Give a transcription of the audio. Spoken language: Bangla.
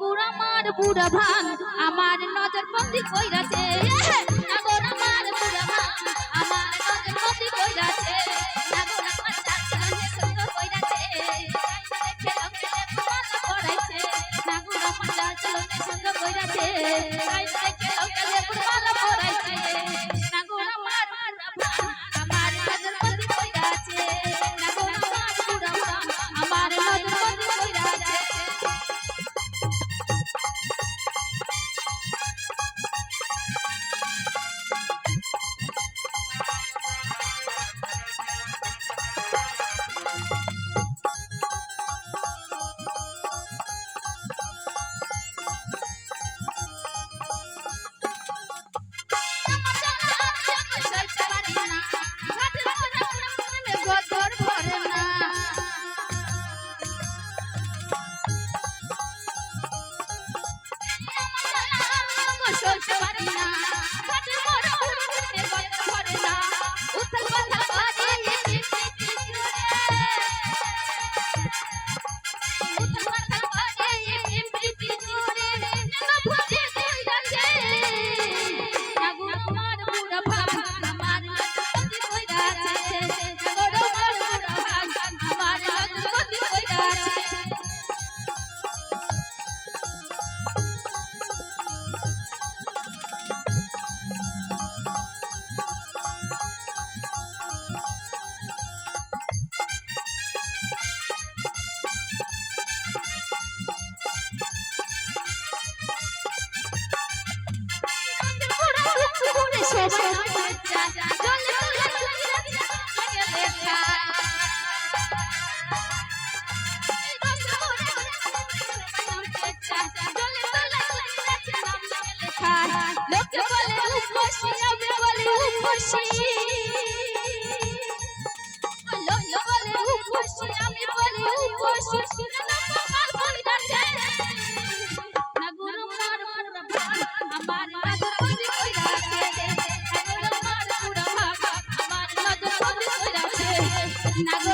পুরা ভান, আমার নজর বন্দি কইরাছে। নাগর আমার বুড়া ভান, আমার নজর বন্দি কইরাছে। নাগর আমার চাচলে সুন্দর কইরাছে। নাগর আমার চাচলে সুন্দর কইরাছে। লোকে বলে উপসী আমি আমার Nothing.